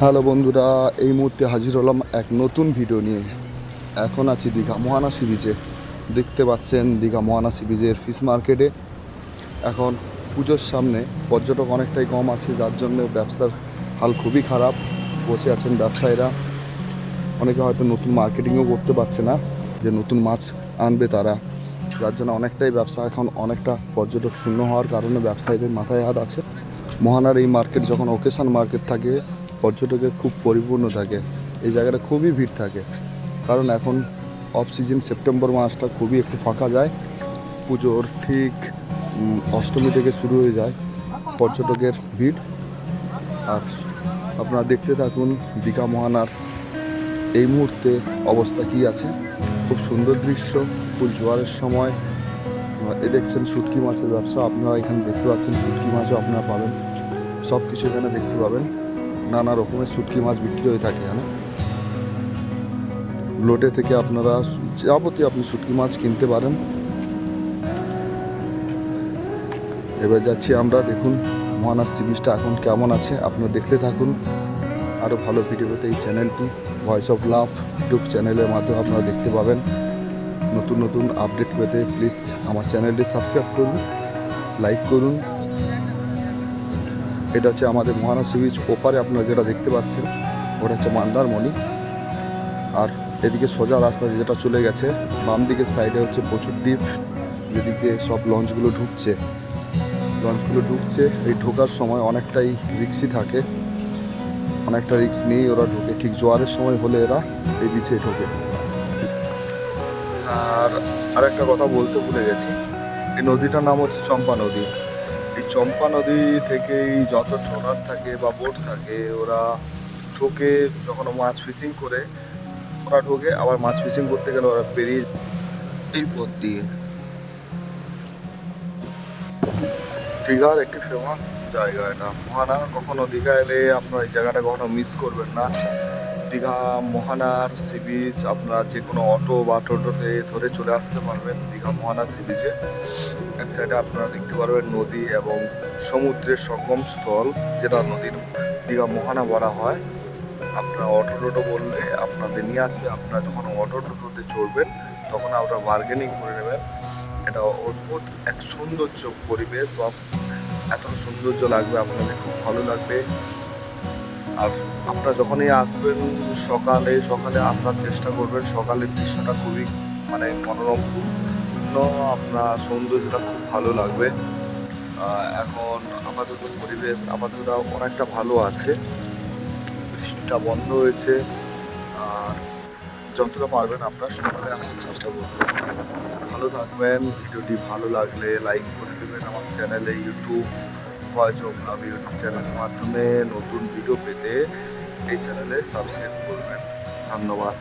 Hello বন্ধুরা, এই মুহূর্তে হাজির হলাম এক নতুন ভিডিও নিয়ে। এখন আছি দীঘা মহানা সি বিচে দেখতে পাচ্ছেন দীঘা মহানা সি বিচের ফিশ মার্কেটে এখন পুজোর সামনে পর্যটক অনেকটাই কম আছে, যার জন্য ব্যবসার হাল খুবই খারাপ। বসে আছেন ব্যবসায়ীরা। অনেকে হয়তো নতুন মার্কেটিংও করতে পারছে না, যে নতুন মাছ আনবে তারা। যার জন্য অনেকটাই ব্যবসা এখন অনেকটা পর্যটক শূন্য হওয়ার কারণে ব্যবসায়ীদের মাথায় হাত আছে। মহানার এই মার্কেট যখন ওকেশন মার্কেট থাকে পর্যটকের খুব পরিপূর্ণ থাকে। এই জায়গাটা খুবই ভিড় থাকে। কারণ এখন অফ সিজন সেপ্টেম্বর মাসটা খুবই একটু ফাঁকা যায়। পুজোর ঠিক অষ্টমী থেকে শুরু হয়ে যায় পর্যটকের ভিড়। আর আপনারা দেখতে থাকুন দীঘা মহানার এই মুহূর্তে অবস্থা কি আছে। খুব সুন্দর দৃশ্য, ফুল জোয়ারের সময়। এ দেখছেন শুটকি মাছের ব্যবসা, আপনারা এখানে দেখতে পাচ্ছেন শুটকি মাছও আপনারা পাবেন। সব কিছু এখানে দেখতে পাবেন। নানা রকমের শুটকি মাছ বিক্রি হয়ে থাকে এখানে। লোটে থেকে আপনারা যাবতীয় আপনি শুটকি মাছ কিনতে পারেন। এবার যাচ্ছি আমরা, দেখুন, মহানাস সি বিচটা এখন কেমন আছে, আপনারা দেখতে থাকুন। আরও ভালো ভিডিও পেতে এই চ্যানেলটি ভয়েস অফ লাভ ইউটিউব চ্যানেলের মাধ্যমে আপনারা দেখতে পাবেন। নতুন নতুন আপডেট পেতে প্লিজ আমার চ্যানেলটি সাবস্ক্রাইব করুন লাইক করুন। এটা হচ্ছে আমাদের মহানা সি বিচ ওপারে আপনারা যেটা দেখতে পাচ্ছেন, ওটা হচ্ছে মন্দারমণি। আর এদিকে সোজা রাস্তা যেটা চলে গেছে, বাম দিকের সাইডে হচ্ছে প্রচুর ডিপ, যেদিকে সব লঞ্চগুলো ঢুকছে। লঞ্চগুলো ঢুকছে, এই ঢোকার সময় অনেকটাই রিক্সি থাকে। অনেকটা রিক্স নিয়েই ওরা ঢোকে, ঠিক জোয়ারের সময় হলে এরা এই বিচে ঢোকে। আর আরেকটা কথা বলতে ভুলে গেছি, এই নদীটার নাম হচ্ছে চম্পা নদী। এই চম্পা নদী থেকেই যত ট্রলার থাকে বা বোট থাকে, ওরা ঢোকে যখন মাছ ফিশিং করে, ওরা ঢোকে, আবার মাছ ফিশিং করতে গেলে ওরা বেরিয়ে এই পথ দিয়ে। দীঘার একটি ফেমাস জায়গা, এটা মহানা। কখনো দীঘা এলে আপনার এই জায়গাটা কখনো মিস করবেন না। দীঘা, মহানার সি বিচ, আপনার যে কোনো অটো বা টোটোতে ধরে চলে আসতে পারবেন দীঘা, মহানার সি বিচে। এক সাইডে আপনারা দেখতে পারবেন নদী এবং সমুদ্রের সঙ্গম স্থল, যেটা নদীর দীঘা, মোহানা বলা হয়। আপনারা অটো টোটো বললে আপনাদের নিয়ে আসবে। আপনারা যখন অটো টোটোতে চড়বেন, তখন আপনারা বার্গেনিং করে নেবেন। এটা অদ্ভুত, এক সৌন্দর্য পরিবেশ বা এত সৌন্দর্য লাগবে, আপনাদের খুব ভালো লাগবে। আর আপনারা যখনই আসবেন, সকালে সকালে আসার চেষ্টা করবেন। সকালের দৃশ্যটা খুবই মানে মনোরম আপনার সৌন্দর্যটা খুব ভালো লাগবে। এখন আপাতত পরিবেশ, আপাতত অনেকটা ভালো আছে। বৃষ্টিটা বন্ধ হয়েছে। আর যতটা পারবেন আপনারা সকালে আসার চেষ্টা করবেন। ভালো থাকবেন। ভিডিওটি ভালো লাগলে লাইক করে দেবেন আমার চ্যানেলে, ইউটিউব। ভয়েস অফ ইউটিউব চ্যানেলের মাধ্যমে নতুন ভিডিও পেতে এই চ্যানেলে সাবস্ক্রাইব করবেন। ধন্যবাদ।